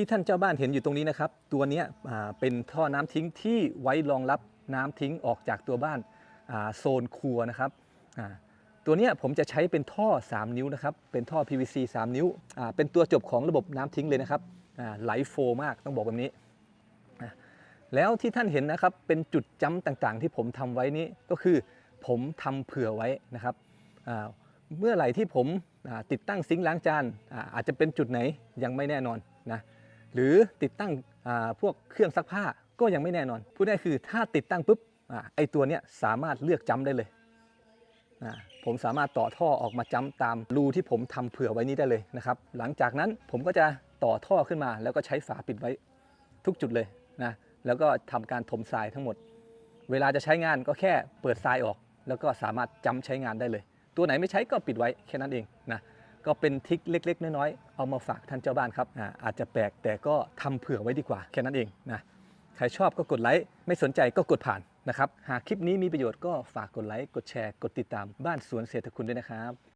ที่ท่านเจ้าบ้านเห็นอยู่ตรงนี้นะครับ ตัวนี้เป็นท่อน้ำทิ้งที่ไว้รองรับน้ำทิ้งออกจากตัวบ้านาโซนครัวนะครับตัวนี้ผมจะใช้เป็นท่อ 3 นิ้วนะครับ เป็นท่อ PVC 3 นิ้ว เป็นตัวจบของระบบน้ำทิ้งเลยนะครับไหลโฟมากต้องบอกแบบนี้ แล้วที่ท่านเห็นนะครับเป็นจุดจ้ำต่างๆ ที่ผมทำไว้นี้ก็คือผมทำเผื่อไว้นะครับเมื่อไหร่ที่ผมติดตั้งซิงค์ล้างจานอาจจะเป็นจุดไหนยังไม่แน่นอนนะ หรือติดตั้งพวกเครื่องซักผ้าก็ยังไม่แน่นอน พูดง่ายคือถ้าติดตั้งปุ๊บอไอตัวเนี้ยสามารถเลือกจ้ำได้เลยผมสามารถต่อท่อออกมาจ้ำตามรูที่ผมทำเผื่อไว้นี้ได้เลยนะครับ หลังจากนั้นผมก็จะต่อท่อขึ้นมา แล้วก็ใช้ฝาปิดไว้ทุกจุดเลยนะแล้วก็ทำการถมทรายทั้งหมด เวลาจะใช้งานก็แค่เปิดทรายออก แล้วก็สามารถจ้ำใช้งานได้เลย ตัวไหนไม่ใช้ก็ปิดไว้แค่นั้นเองนะ ก็เป็นทิคเล็ก ๆ น้อยๆเอามาฝากท่านเจ้าบ้านครับอาอาจจะแปลกแต่ก็ทำเผื่อไว้ดีกว่าแค่นั้นเองนะใครชอบก็กดไลค์ไม่สนใจก็กดผ่านนะครับหากคลิปนี้มีประโยชน์ก็ฝากกดไลค์กดแชร์ กดติดตามบ้านสวนเศรษฐคุณด้วยนะครับ